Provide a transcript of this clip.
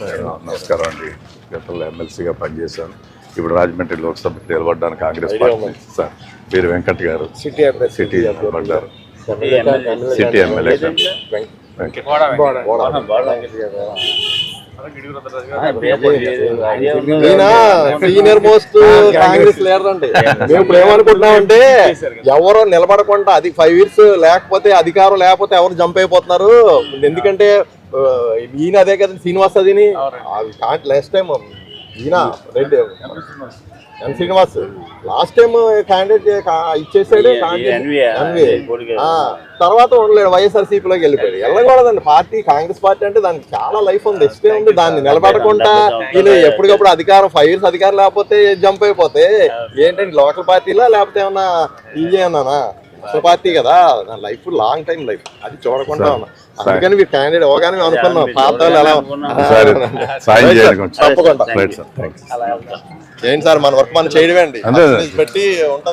నమస్కారం. అండి గతంలో ఎమ్మెల్సీగా పనిచేశాను. ఇప్పుడు రాజమండ్రి లోక్సభకి నిలబడ్డాను కాంగ్రెస్ పార్టీ సార్ వీరు వెంకట్ గారు. సిటీ సిటీ నిలబడ్డారు సిటీ ఎమ్మెల్యే. ఈయన సీనియర్ మోస్ట్ కాంగ్రెస్ లీడర్ అండి మేము ఇప్పుడు ఏమనుకుంటున్నామంటే ఎవరో నిలబడకుండా అది ఫైవ్ ఇయర్స్ లేకపోతే అధికారం లేకపోతే ఎవరు జంప్ అయిపోతున్నారు? ఎందుకంటే ఆ, ఈయన అదే కదా శ్రీనివాస్ అదిని. లాస్ట్ టైం ఈయన Reddy. N Srinivas last time candidate ఇచ్చేసాడు తర్వాత ఉండలేడు వైఎస్ఆర్సీపీలోకి వెళ్ళిపోయాడు. వెళ్ళకూడదండి పార్టీ కాంగ్రెస్ పార్టీ అంటే దానికి చాలా లైఫ్ ఉంది ఇష్టం ఉంది దాన్ని నిలబడకుండా వీళ్ళు ఎప్పటికప్పుడు అధికారం ఫైవ్ ఇయర్స్ అధికారం లేకపోతే జంప్ అయిపోతే ఏంటండి లోకల్ పార్టీలా లేకపోతే ఏమన్నా ఇది ఏమన్నా అసలు పార్టీ కదా నా లైఫ్ లాంగ్ టైం లైఫ్. అది చూడకుండా ఉన్నా. అందుకని మీరు క్యాండిడేట్ అవగానే అనుకున్నాం. పాత వాళ్ళు ఎలా తప్పకుండా. రైట్ సార్ థ్యాంక్స్ ఏంటి సార్ మన వర్క్ మనం చేయడమే అండి. పెట్టి ఉంటుంది.